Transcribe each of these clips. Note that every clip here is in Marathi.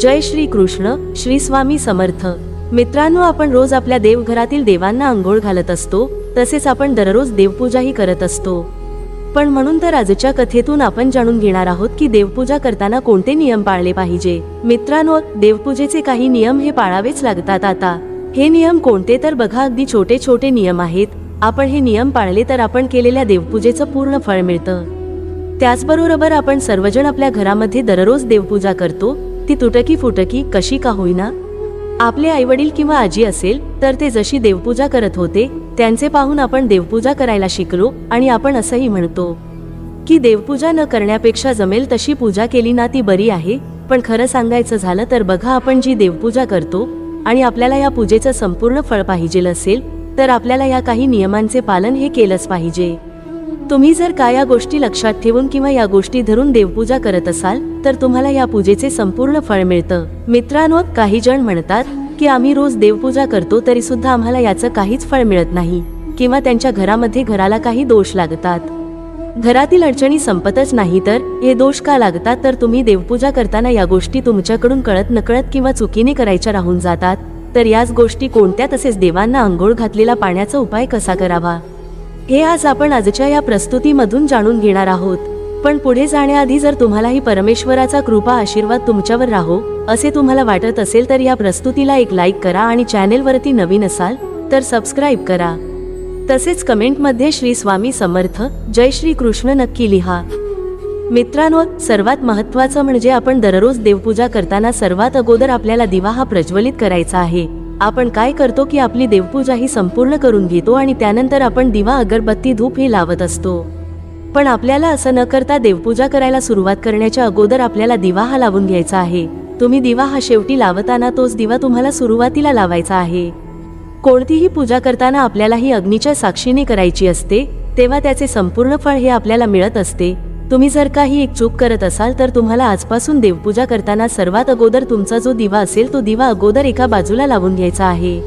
जय श्री कृष्ण श्री स्वामी समर्थ. मित्रांनो आपण रोज आपल्या देवघरातील देवांना आंघोळ घालत असतो तसेच आपण दररोज देवपूजाही करत असतो. पण म्हणून तर आजच्या कथेतून आपण जाणून घेणार आहोत की देवपूजा करताना कोणते नियम पाळले पाहिजे. मित्रांनो देवपूजेचे काही नियम हे पाळावेच लागतात आता. हे नियम कोणते तर बघा अगदी छोटे छोटे नियम आहेत. आपण हे नियम पाळले तर आपण केलेल्या देवपूजेचं पूर्ण फळ मिळतं. त्याचबरोबर आपण सर्वजण आपल्या घरामध्ये दररोज देवपूजा करतो ती तुटकी फुटकी कशी का होईना? आपले आईवडील किंवा आजी असेल तर ते जशी देवपूजा करत होते त्यांचे पाहून आपण देवपूजा करायला शिकलो आणि आपण असंही म्हणतो की देवपूजा न करण्यापेक्षा जमेल तशी पूजा केली ना ती बरी आहे पण खरं सांगायचं झालं तर बघा आपण जी देवपूजा करतो आणि आपल्याला या पूजेचं संपूर्ण फळ पाहिजे असेल तर आपल्याला या काही नियमांचे पालन हे केलंच पाहिजे. तुम्ही जर का या गोष्टी लक्षात ठेवून किंवा या गोष्टी धरून देवपूजा करत असाल तर तुम्हाला या पूजेचे संपूर्ण फळ मिळतं. मित्रांनो काही जण म्हणतात की आम्ही रोज देवपूजा करतो तरी सुद्धा आम्हाला याचं काहीच फळ मिळत नाही. किंवा त्यांच्या घरामध्ये घराला काही दोष लागतात. घरातील अडचणी संपतच नाही तर हे दोष का लागतात? तर तुम्ही देवपूजा करताना या गोष्टी तुमच्याकडून कळत नकळत किंवा चुकीने करायच्या राहून जातात. तर याच गोष्टी कोणत्या तसेच देवांना आंघोळ घातलेला पाण्याचा उपाय कसा करावा? हे आज आपण आजच्या या प्रस्तुतीमधून जाणून घेणार आहोत. पण पुढे जाण्याआधी जर तुम्हालाही परमेश्वराचा कृपा आशीर्वाद तुमच्यावर राहो असे तुम्हाला वाटत असेल तर या प्रस्तुतीला एक लाईक करा आणि चॅनेलवरती नवीन असाल तर सबस्क्राईब करा. तसेच कमेंटमध्ये श्री स्वामी समर्थ जय श्री कृष्ण नक्की लिहा. मित्रांनो सर्वात महत्त्वाचं म्हणजे आपण दररोज देवपूजा करताना सर्वात अगोदर आपल्याला दिवा हा प्रज्वलित करायचा आहे. आपण काय करतो की आपली देवपूजा ही संपूर्ण करून घेतो आणि त्यानंतर आपण दिवा अगरबत्ती धूप हे लावत असतो. पण आपल्याला असं न करता देवपूजा करायला सुरुवात करण्याच्या अगोदर आपल्याला दिवा हा लावून घ्यायचा आहे. तुम्ही दिवा हा शेवटी लावताना तोच दिवा तुम्हाला सुरुवातीला लावायचा आहे. कोणतीही पूजा करताना आपल्याला ही अग्नीच्या साक्षीने करायची असते तेव्हा त्याचे संपूर्ण फळ हे आपल्याला मिळत असते. तुम्ही जर काही एक चूक करत असाल तर तुम्हाला आजपासून देवपूजा करताना सर्वात अगोदर तुमचा जो दिवा असेल तो दिवा अगोदर एका बाजूला लावून घ्यायचा आहे.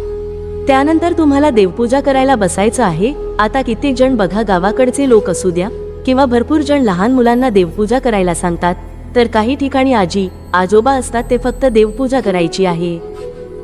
त्यानंतर तुम्हाला देवपूजा करायला बसायचं आहे. आता कित्येक जण बघा गावाकडचे लोक असू द्या किंवा भरपूर जण लहान मुलांना देवपूजा करायला सांगतात. तर काही ठिकाणी आजी आजोबा असतात ते फक्त देवपूजा करायची आहे.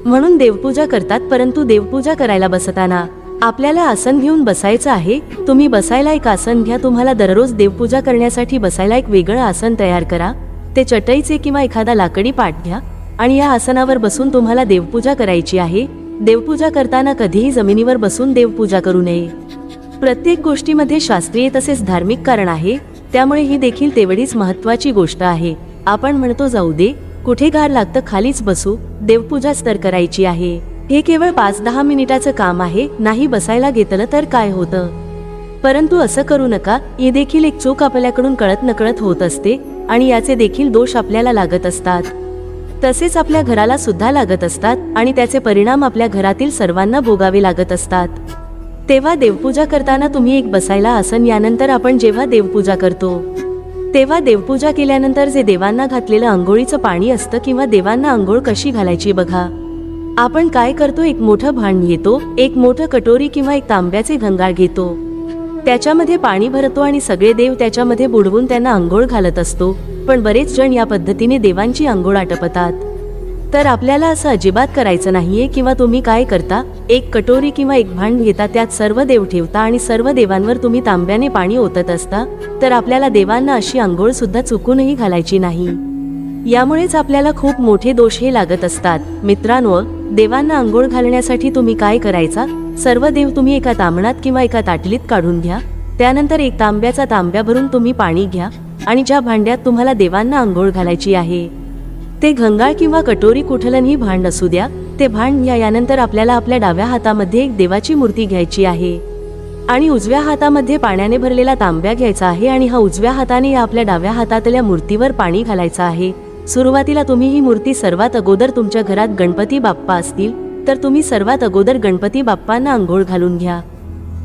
म्हणून देवपूजा करतात परंतु देवपूजा करायला बसताना आपल्याला आसन घेऊन बसायचं आहे तुम्ही बसायला एक आसन घ्या तुम्हाला दररोज देवपूजा करण्यासाठी बसायला एक वेगळं आसन तयार करा ते चटईचे किंवा एखादा लाकडी पाठ घ्या आणि या आसनावर बसून तुम्हाला देवपूजा करायची आहे देवपूजा करताना कधीही जमिनीवर बसून देवपूजा करू नये. प्रत्येक गोष्टीमध्ये शास्त्रीय तसेच धार्मिक कारण आहे त्यामुळे ही देखील तेवढीच महत्वाची गोष्ट आहे. आपण म्हणतो जाऊ दे कुठे गार लागतं खालीच बसू देवपूजाच तर करायची आहे. हे केवळ पाच दहा मिनिटाचं काम आहे नाही बसायला घेतलं तर काय होतं? परंतु असं करू नका हे देखील एक चूक आपल्याकडून कळत नकळत होत असते आणि याचे देखील दोष आपल्याला लागत असतात. तसेच आपल्या घराला सुद्धा लागत असतात आणि त्याचे परिणाम आपल्या घरातील सर्वांना भोगावे लागत असतात. तेव्हा देवपूजा करताना तुम्ही एक बसायला आसन यानंतर आपण जेव्हा देवपूजा करतो. तेव्हा देवपूजा केल्यानंतर जे देवांना घातलेलं आंघोळीचं पाणी असतं किंवा देवांना आंघोळ कशी घालायची बघा. आपण काय करतो? एक मोठं भांड घेतो एक मोठं कटोरी किंवा एक तांब्याचे घंगाळ घेतो. त्याच्यामध्ये पाणी भरतो आणि सगळे देव त्याच्यामध्ये बुडवून त्यांना आंघोळ घालत असतो. पण बरेच जण या पद्धतीने देवांची आंघोळ आटपतात. तर आपल्याला असं अजिबात करायचं नाहीये किंवा तुम्ही काय करता? एक कटोरी किंवा एक भांड घेता त्यात सर्व देव ठेवता आणि सर्व देवांवर तुम्ही तांब्याने पाणी ओतत असता तर आपल्याला देवांना अशी आंघोळ सुद्धा चुकूनही घालायची नाही. यामुळेच आपल्याला खूप मोठे दोष हे लागत असतात. मित्रांनो देवांना आंघोळ घालण्यासाठी तुम्ही काय करायचा? सर्व देव तुम्ही एका तांबणात किंवा एका ताटलीत काढून घ्या. त्यानंतर एक तांब्याचा तांब्या भरून तुम्ही पाणी घ्या आणि ज्या भांड्यात तुम्हाला देवांना आंघोळ घालायची आहे. ते घंगाळ किंवा कटोरी कुठलंही भांड असू द्या. ते भांड घ्या यानंतर आपल्याला आपल्या डाव्या हातामध्ये एक देवाची मूर्ती घ्यायची आहे. आणि उजव्या हातामध्ये पाण्याने भरलेला तांब्या घ्यायचा आहे आणि हा उजव्या हाताने या आपल्या डाव्या हातातल्या मूर्तीवर पाणी घालायचं आहे. सुरुवातीला तुम्ही ही मूर्ती सर्वात अगोदर तुमच्या घरात गणपती बाप्पा असतील तर तुम्ही सर्वात अगोदर गणपती बाप्पांना आंघोळ घालून घ्या.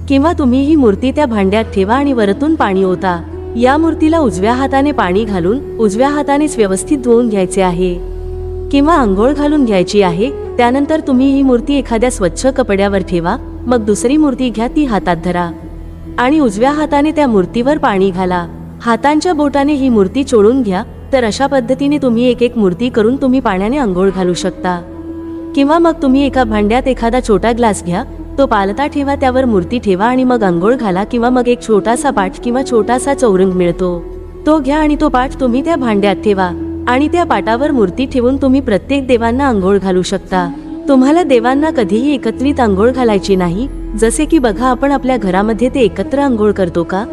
किंवा तुम्ही ही मूर्ती त्या भांड्यात ठेवा आणि वरतून पाणी ओता. या मूर्तीला उजव्या हाताने पाणी घालून उजव्या हातानेच व्यवस्थित धुवून घ्यायचे आहे. किंवा आंघोळ घालून घ्यायची आहे त्यानंतर तुम्ही ही मूर्ती एखाद्या स्वच्छ कपड्यावर ठेवा मग दुसरी मूर्ती घ्या ती हातात धरा. आणि उजव्या हाताने त्या मूर्तीवर पाणी घाला. हातांच्या बोटाने ही मूर्ती चोळून घ्या तर अशा पद्धतीने तुम्ही एक एक मूर्ती करून तुम्ही पाण्याने आंघोळ घालू शकता. किंवा मग तुम्ही एका भांड्यात एखादा छोटा ग्लास घ्या तो पालता ठेवा त्यावर मूर्ती ठेवा आणि मग आंघोळ घाला किंवा मग एक छोटासा पाठ किंवा छोटासा चौरंग मिळतो. तो घ्या आणि तो पाठ तुम्ही त्या भांड्यात ठेवा आणि त्या पाटावर मूर्ती ठेवून तुम्ही प्रत्येक देवांना आंघोळ घालू शकता. तुम्हाला देवांना कधीही एकत्रित आंघोळ घालायची नाही जसे की बघा आपण आपल्या घरामध्ये ते एकत्र आंघोळ करतो का?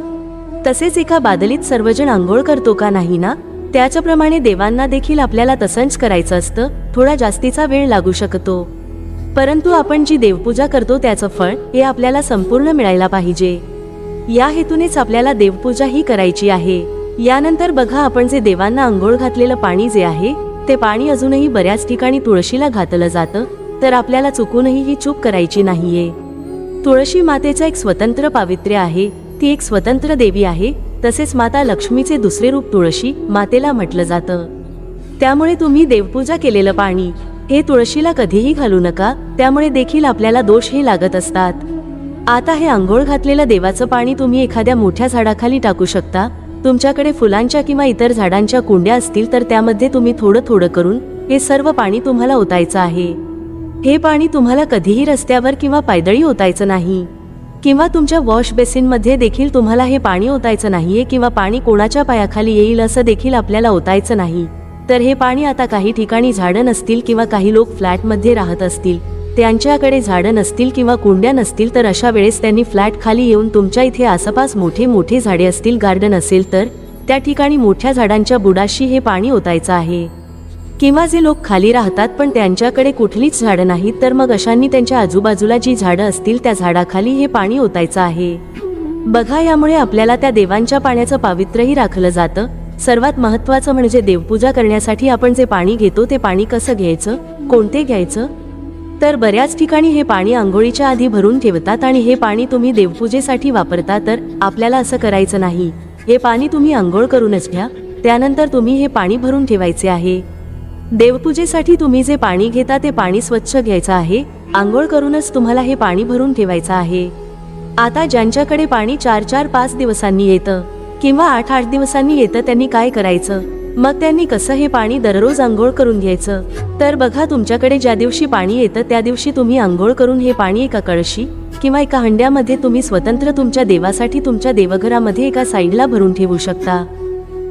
तसेच एका बादलीत सर्वजण आंघोळ करतो का नाही ना? त्याच्याप्रमाणे देवांना देखील आपल्याला तसंच करायचं असतं थोडा जास्तीचा वेळ लागू शकतो. परंतु आपण जी देवपूजा करतो त्याचं फळ हे आपल्याला संपूर्ण मिळायला पाहिजे. या हेतूनेच आपल्याला देवपूजा ही करायची आहे. यानंतर बघा आपण जे देवांना आंघोळ घातलेलं पाणी जे आहे ते पाणी अजूनही बऱ्याच ठिकाणी तुळशीला घातलं जातं तर आपल्याला चुकूनही ही चूक करायची नाहीये. तुळशी मातेचं एक स्वतंत्र पावित्र्य आहे ती एक स्वतंत्र देवी आहे तसेच माता लक्ष्मीचे दुसरे रूप तुळशी मातेला म्हटलं जातं. त्यामुळे तुम्ही देवपूजा केलेलं पाणी हे तुळशीला कधीही घालू नका त्यामुळे देखील आपल्याला दोषही लागत असतात. आता हे आंघोळ घातलेलं देवाचं पाणी तुम्ही एखाद्या मोठ्या झाडाखाली टाकू शकता तुमच्याकडे फुलांच्या किंवा इतर झाडांच्या कुंड्या असतील तर त्यामध्ये तुम्ही थोडं थोडं करून हे सर्व पाणी तुम्हाला ओतायचं आहे. हे पाणी तुम्हाला कधीही रस्त्यावर किंवा पायदळी ओतायचं नाही. किंवा तुमच्या वॉश बेसिनमध्ये देखील तुम्हाला हे पाणी ओतायचं नाहीये किंवा पाणी कोणाच्या पायाखाली येईल असं देखील आपल्याला ओतायचं नाही. तर हे पाणी आता काही ठिकाणी झाडं नसतील किंवा काही लोक फ्लॅटमध्ये राहत असतील. त्यांच्याकडे झाडं नसतील किंवा कुंड्या नसतील तर अशा वेळेस त्यांनी फ्लॅट खाली येऊन तुमच्या इथे आसपास मोठे मोठे झाडे असतील गार्डन असेल तर त्या ठिकाणी मोठ्या झाडांच्या बुडाशी हे पाणी ओतायचं आहे. किंवा जे लोक खाली राहतात पण त्यांच्याकडे कुठलीच झाडं नाहीत तर मग अशांनी त्यांच्या आजूबाजूला जी झाडं असतील त्या झाडाखाली हे पाणी ओतायचं आहे. बघा यामुळे आपल्याला त्या देवांच्या पाण्याचं पावित्र्यही राखलं जातं. सर्वात महत्वाचं म्हणजे देवपूजा करण्यासाठी आपण जे पाणी घेतो ते पाणी कसं घ्यायचं? कोणते घ्यायचं? तर बऱ्याच ठिकाणी हे पाणी आंघोळीच्या आधी भरून ठेवतात आणि हे पाणी तुम्ही देवपूजेसाठी वापरता तर आपल्याला असं करायचं नाही. हे पाणी तुम्ही आंघोळ करूनच घ्या. त्यानंतर तुम्ही हे पाणी भरून ठेवायचे आहे. देवपूजेसाठी तुम्ही जे पाणी घेता ते पाणी स्वच्छ घ्यायचं आहे. आंघोळ करूनच तुम्हाला हे पाणी भरून ठेवायचं आहे. आता ज्यांच्याकडे पाणी चार चार पाच दिवसांनी येतं किंवा आठ आठ दिवसांनी येतं त्यांनी काय करायचं? मग त्यांनी कसं हे पाणी दररोज आंघोळ करून घ्यायचं? तर बघा तुमच्याकडे ज्या दिवशी पाणी येतं त्या दिवशी तुम्ही आंघोळ करून हे पाणी एका कळशी किंवा एका हंड्यामध्ये तुम्ही स्वतंत्र तुमच्या देवासाठी तुमच्या देवघरामध्ये एका साईडला भरून ठेवू शकता.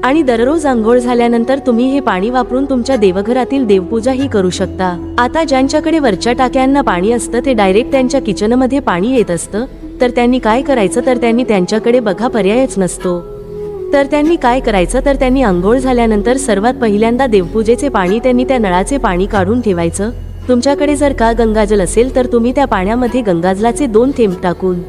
आणि दररोज आंघोळ झाल्यानंतर तुम्ही हे पाणी वापरून तुमच्या देवघरातील देवपूजाही करू शकता. आता ज्यांच्याकडे वरच्या टाक्यांना पाणी असतं ते डायरेक्ट त्यांच्या किचनमध्ये पाणी येत असतं. तर त्यांनी काय करायचं तर त्यांनी त्यांच्याकडे बघा पर्यायच नसतो. तर त्यांनी काय करायचं तर त्यांनी आंघोळ झाल्यानंतर सर्वात पहिल्यांदा देवपूजेचे पाणी त्यांनी त्या नळाचे पाणी काढून ठेवायचं. तुमच्याकडे जर का गंगाजल असेल तर तुम्ही त्या पाण्यामध्ये गंगाजलाचे दोन थेंब टाकून.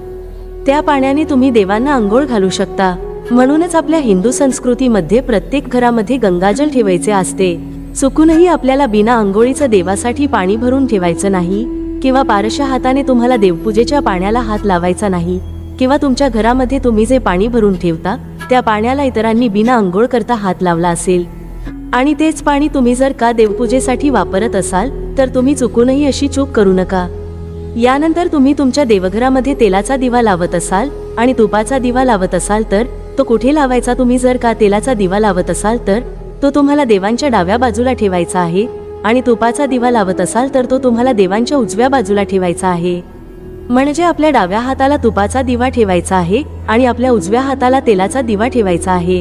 त्या पाण्याने तुम्ही देवांना आंघोळ घालू शकता. म्हणूनच आपल्या हिंदू संस्कृतीमध्ये प्रत्येक घरामध्ये गंगाजल ठेवायचे असते. चुकूनही आपल्याला बिना आंघोळीचं देवासाठी पाणी भरून ठेवायचं नाही किंवा पारशा हाताने तुम्हाला देवपूजेच्या पाण्याला हात लावायचा नाही किंवा तुमच्या घरामध्ये तुम्ही जे पाणी भरून ठेवता त्या पाण्याला इतरांनी बिना आंघोळ करता हात लावला असेल. आणि तेच पाणी तुम्ही जर का देवपूजेसाठी वापरत असाल तर तुम्ही चुकूनही अशी चूक करू नका. यानंतर तुम्ही तुमच्या देवघरामध्ये तेलाचा दिवा लावत असाल आणि तुपाचा दिवा लावत असाल तर तो कुठे लावायचा? तुम्ही जर का तेलाचा दिवा लावत असाल तर तो तुम्हाला देवांच्या डाव्या बाजूला ठेवायचा आहे आणि तुपाचा दिवा लावत असाल तर तो तुम्हाला देवांच्या उजव्या बाजूला ठेवायचा आहे. म्हणजे आपल्या डाव्या हाताला तुपाचा दिवा ठेवायचा आहे आणि आपल्या उजव्या हाताला तेलाचा दिवा ठेवायचा आहे.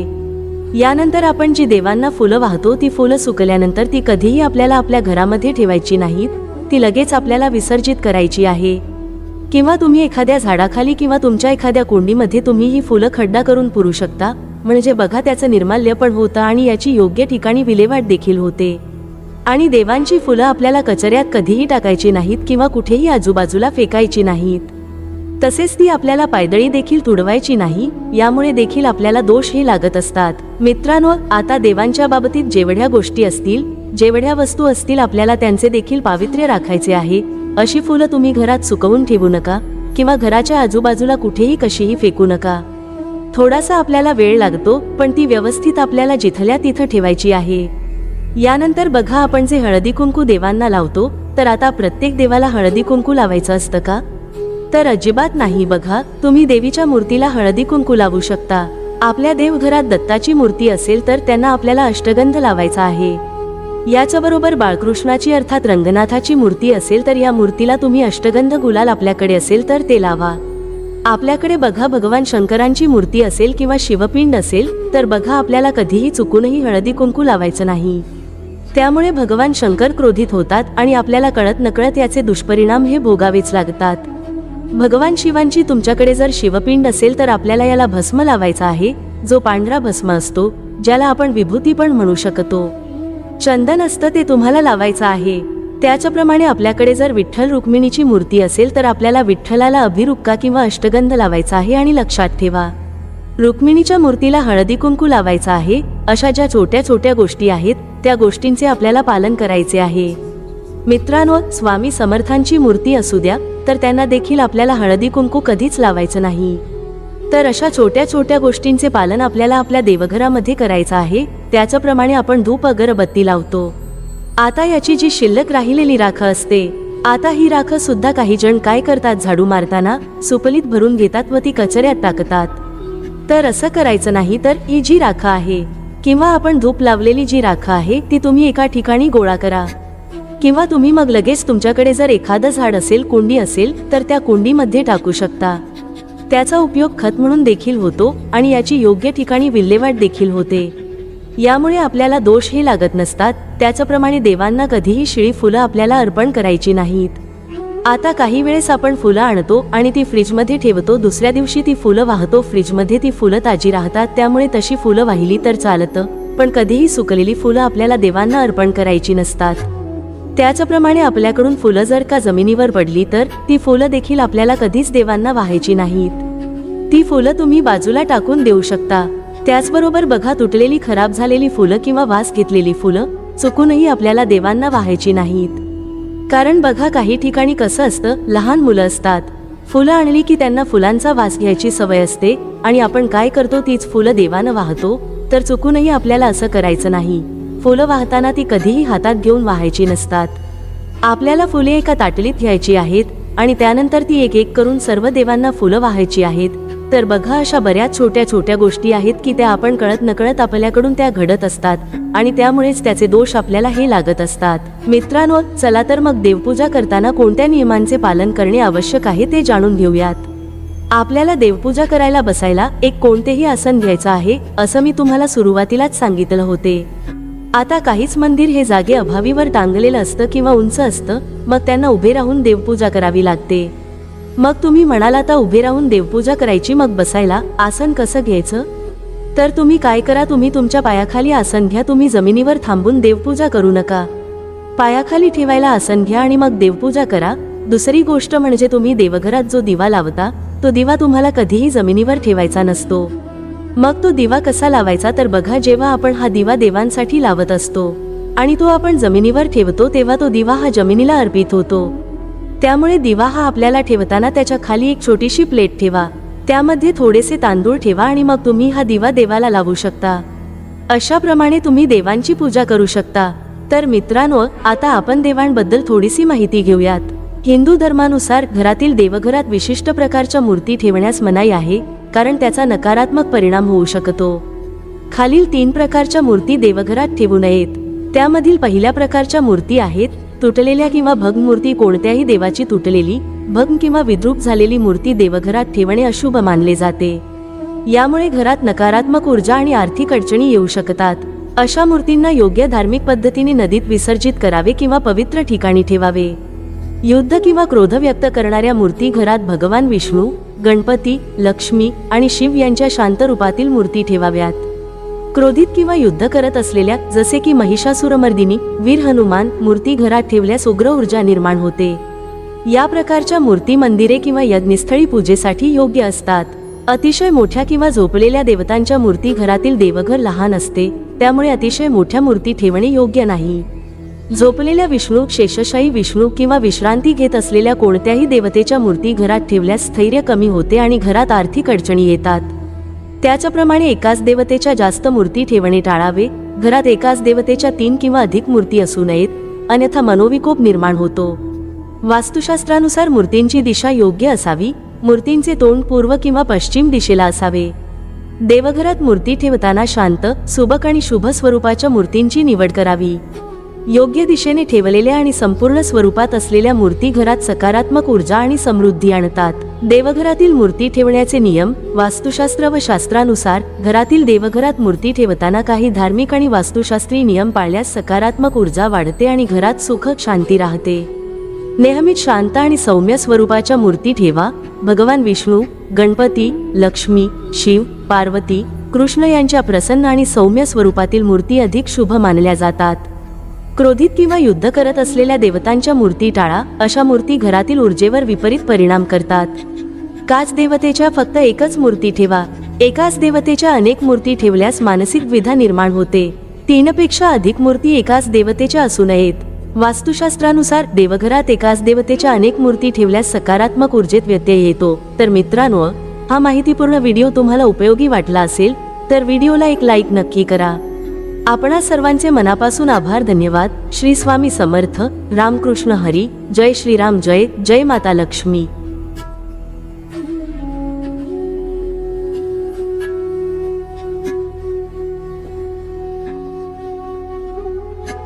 यानंतर आपण जी देवांना फुलं वाहतो ती फुलं सुकल्यानंतर ती कधीही आपल्याला आपल्या घरामध्ये ठेवायची नाहीत ती लगेच आपल्याला विसर्जित करायची आहे. किंवा तुम्ही एखाद्या झाडाखाली किंवा तुमच्या एखाद्या कुंडीमध्ये तुम्ही ही फुलं खड्डा करून पुरू शकता. म्हणजे बघा त्याचं निर्माल्य पण होतं आणि याची योग्य ठिकाणी विल्हेवाट देखील होते. आणि देवांची फुलं आपल्याला कचऱ्यात कधीही टाकायची नाहीत किंवा कुठेही आजूबाजूला फेकायची नाहीत. तसेच ती आपल्याला पायदळी देखील तुडवायची नाही यामुळे देखील आपल्याला दोष हे लागत असतात. मित्रांनो आता देवांच्या बाबतीत जेवढ्या गोष्टी असतील जेवढ्या वस्तू असतील आपल्याला त्यांचे देखील पावित्र्य राखायचे आहे. अशी फुलं तुम्ही घरात सुकवून ठेवू नका किंवा घराच्या आजूबाजूला कुठेही कशीही फेकू नका. थोडासा आपल्याला वेळ लागतो पण ती व्यवस्थित आपल्याला जिथल्या तिथं ठेवायची आहे. यानंतर बघा आपण जे हळदी कुंकू देवांना लावतो तर आता प्रत्येक देवाला हळदी कुंकू लावायचं असतं का? तर अजिबात नाही बघा तुम्ही देवीच्या मूर्तीला हळदी कुंकू लावू शकता. आपल्या देवघरात दत्ताची मूर्ती असेल तर त्यांना आपल्याला अष्टगंध लावायचा आहे. याच्याबरोबर बाळकृष्णाची अर्थात रंगनाथाची मूर्ती असेल तर या मूर्तीला तुम्ही अष्टगंध गुलाल आपल्याकडे असेल तर ते लावा. आपल्याकडे बघा भगवान शंकरांची मूर्ती असेल किंवा शिवपिंड असेल तर बघा आपल्याला कधीही चुकूनही हळदी कुंकू लावायचं नाही. त्यामुळे भगवान शंकर क्रोधित होतात आणि आपल्याला कळत नकळत याचे दुष्परिणाम हे भोगावेच लागतात. भगवान शिवांची तुमच्याकडे जर शिवपिंड असेल तर आपल्याला याला भस्म लावायचा आहे जो पांढरा भस्म असतो ज्याला आपण विभूती पण म्हणू शकतो. चंदन असतं ते तुम्हाला लावायचं आहे. त्याच्याप्रमाणे आपल्याकडे जर विठ्ठल रुक्मिणीची मूर्ती असेल तर आपल्याला विठ्ठलाला अभिरुक्का किंवा अष्टगंध लावायचा आहे आणि लक्षात ठेवा. रुक्मिणीच्या मूर्तीला हळदी कुंकू लावायचा आहे अशा ज्या छोट्या छोट्या गोष्टी आहेत त्या गोष्टींचे आपल्याला पालन करायचे आहे. मित्रांनो स्वामी समर्थांची मूर्ती असू द्या तर त्यांना देखील आपल्याला हळदी कुंकू कधीच लावायचं नाही. तर अशा छोट्या छोट्या गोष्टींचे पालन आपल्याला आपल्या देवघरामध्ये करायचं आहे त्याच्याप्रमाणे आपण धूप अगरबत्ती लावतो. आता याची जी शिल्लक राहिलेली राख असते आता ही राख सुद्धा काही जण काय करतात झाडू मारताना सुपलीत भरून घेतात व ती कचऱ्यात टाकतात. तर असं करायचं नाही तर ही जी राख आहे किंवा आपण धूप लावलेली जी राख आहे ती तुम्ही एका ठिकाणी गोळा करा. किंवा तुम्ही मग लगेच तुमच्याकडे जर एखादं झाड असेल कुंडी असेल तर त्या कुंडीमध्ये टाकू शकता. त्याचा उपयोग खत म्हणून देखील होतो आणि याची योग्य ठिकाणी विल्हेवाट देखील होते. यामुळे आपल्याला दोषही लागत नसतात त्याचप्रमाणे देवांना कधीही शिळी फुलं आपल्याला अर्पण करायची नाहीत. आता काही वेळेस आपण फुलं आणतो आणि ती फ्रीजमध्ये ठेवतो दुसऱ्या दिवशी ती फुलं वाहतो फ्रीजमध्ये ती फुलं ताजी राहतात त्यामुळे तशी फुलं वाहिली तर चालतं. पण कधीही सुकलेली फुलं आपल्याला देवांना अर्पण करायची नसतात. त्याचप्रमाणे आपल्याकडून फुलं जर का जमिनीवर पडली तर ती फुलं देखील आपल्याला कधीच देवांना वाहायची नाहीत. ती फुलं तुम्ही बाजूला टाकून देऊ शकता. त्याचबरोबर बघा तुटलेली खराब झालेली फुलं किंवा वास घेतलेली फुलं चुकूनही आपल्याला देवांना वाहायची नाहीत. कारण बघा काही ठिकाणी कसं असतं लहान मुलं असतात. फुलं आणली की त्यांना फुलांचा वास घ्यायची सवय असते आणि आपण काय करतो तीच फुलं देवानं वाहतो तर चुकूनही आपल्याला असं करायचं नाही. फुलं वाहताना ती कधीही हातात घेऊन वाहायची नसतात. आपल्याला फुले एका ताटलीत घ्यायची आहेत आणि त्यानंतर ती एक एक करून सर्व देवांना फुलं वाहायची आहेत. तर बघा अशा बऱ्याच छोट्या छोट्या गोष्टी आहेत की त्या आपण कळत नकळत आपल्याकडून त्या घडत असतात आणि त्यामुळेच त्याचे दोष आपल्याला हे लागत असतात. मित्रांनो चला तर मग देवपूजा करताना कोणत्या नियमांचे पालन करणे आवश्यक आहे ते जाणून घेऊयात. आपल्याला देवपूजा करायला बसायला एक कोणतेही आसन घ्यायचं आहे असं मी तुम्हाला सुरुवातीलाच सांगितलं होते. आता काहीच मंदिर हे जागे अभावीवर टांगलेलं असतं किंवा उंच असतं मग त्यांना उभे राहून देवपूजा करावी लागते. मग तुम्ही म्हणाल आता उभे राहून देवपूजा करायची मग बसायला आसन कसं घ्यायचं? तर तुम्ही काय करा तुम्ही तुमच्या पायाखाली आसन घ्या तुम्ही जमिनीवर थांबून देवपूजा करू नका. पायाखाली ठेवायला आसन घ्या आणि मग देवपूजा करा. दुसरी गोष्ट म्हणजे तुम्ही देवघरात जो दिवा लावता तो दिवा तुम्हाला कधीही जमिनीवर ठेवायचा नसतो. मग तो दिवा कसा लावायचा तर बघा जेव्हा आपण हा दिवा देवांसाठी लावत असतो आणि तो आपण जमिनीवर ठेवतो तेव्हा तो दिवा हा जमिनीला अर्पित होतो. त्यामुळे दिवा हा आपल्याला ठेवताना त्याच्याखाली एक छोटीशी प्लेट ठेवा. त्यामध्ये थोडेसे तांदूळ ठेवा आणि मग तुम्ही हा दिवा देवाला लावू शकता. अशा प्रमाणे तुम्ही देवांची पूजा करू शकता. तर मित्रांनो आता आपण देवांबद्दल थोडीशी माहिती घेऊयात. हिंदू धर्मानुसार घरातील देवघरात विशिष्ट प्रकारच्या मूर्ती ठेवण्यास मनाई आहे. कारण त्याचा नकारात्मक परिणाम होऊ शकतो. खालील तीन प्रकारच्या मूर्ती देवघरात ठेवू नयेत. त्यामधील पहिल्या प्रकारच्या मूर्ती आहेत तुटलेल्या किंवा भग्न मूर्ती कोणत्याही देवाची तुटलेली भग्न किंवा विद्रूप झालेली मूर्ती देवघरात ठेवणे अशुभ मानले जाते. यामुळे घरात नकारात्मक ऊर्जा आणि आर्थिक अडचणी येऊ शकतात. अशा मूर्तींना योग्य धार्मिक पद्धतीने नदीत विसर्जित करावे किंवा पवित्र ठिकाणी ठेवावे. युद्ध किंवा क्रोध व्यक्त करणाऱ्या मूर्ती घरात भगवान विष्णू गणपती लक्ष्मी आणि शिव यांच्या शांत रूपातील मूर्ती ठेवाव्यात. क्रोधित किंवा युद्ध करत असलेल्या जसे की महिषासुरमर्दिनी वीर हनुमान मूर्ती घरात ठेवल्यास उग्र ऊर्जा निर्माण होते. या प्रकारच्या मूर्ती मंदिरे किंवा यज्ञस्थळी पूजेसाठी योग्य असतात. अतिशय मोठ्या किंवा झोपलेल्या देवतांच्या मूर्ती घरातील देवघर लहान असते त्यामुळे अतिशय मोठ्या मूर्ती ठेवणे योग्य नाही. झोपलेल्या विष्णू शेषशाही विष्णू किंवा विश्रांती घेत असलेल्या कोणत्याही देवतेच्या मूर्ती घरात ठेवल्यास स्थैर्य कमी होते आणि घरात आर्थिक अडचणी येतात. त्याच्याप्रमाणे एकाच देवतेच्या जास्त मूर्ती ठेवणे टाळावे. घरात एकाच देवतेच्या तीन किंवा अधिक मूर्ती असू नयेत. अन्यथा मनोविकोप निर्माण होतो. वास्तुशास्त्रानुसार मूर्तींची दिशा योग्य असावी. मूर्तींचे तोंड पूर्व किंवा पश्चिम दिशेला असावे. देवघरात मूर्ती ठेवताना शांत सुबक आणि शुभ स्वरूपाच्या मूर्तींची निवड करावी. योग्य दिशेने ठेवलेल्या आणि संपूर्ण स्वरूपात असलेल्या मूर्ती घरात सकारात्मक ऊर्जा आणि समृद्धी आणतात. देवघरातील मूर्ती ठेवण्याचे नियम वास्तुशास्त्र व शास्त्रानुसार घरातील देवघरात मूर्ती ठेवताना काही धार्मिक आणि वास्तुशास्त्रीय नियम पाळल्यास सकारात्मक ऊर्जा वाढते आणि घरात सुख शांती राहते. नेहमीच शांत आणि सौम्य स्वरूपाच्या मूर्ती ठेवा. भगवान विष्णू गणपती लक्ष्मी शिव पार्वती कृष्ण यांच्या प्रसन्न आणि सौम्य स्वरूपातील मूर्ती अधिक शुभ मानल्या जातात. क्रोधित किंवा युद्ध करत असलेल्या देवतांच्या मूर्ती टाळा अशा मूर्ती घरातील ऊर्जेवर विपरीत परिणाम करतात. काच देवतेच्या फक्त एकच मूर्ती ठेवा. एकाच देवतेच्या अनेक मूर्ती ठेवल्यास मानसिक द्विधा निर्माण होते. तीनपेक्षा अधिक मूर्ती एकाच देवतेच्या असू नयेत. वास्तुशास्त्रानुसार देवघरात एकाच देवतेच्या अनेक मूर्ती ठेवल्यास सकारात्मक ऊर्जेत व्यत्यय येतो. तर मित्रांनो हा माहितीपूर्ण व्हिडिओ तुम्हाला उपयोगी वाटला असेल तर व्हिडिओला एक लाईक नक्की करा. आपणा सर्वांचे मनापासून आभार धन्यवाद. श्री स्वामी समर्थ. रामकृष्ण हरी. जय श्रीराम जय. जय माता लक्ष्मी.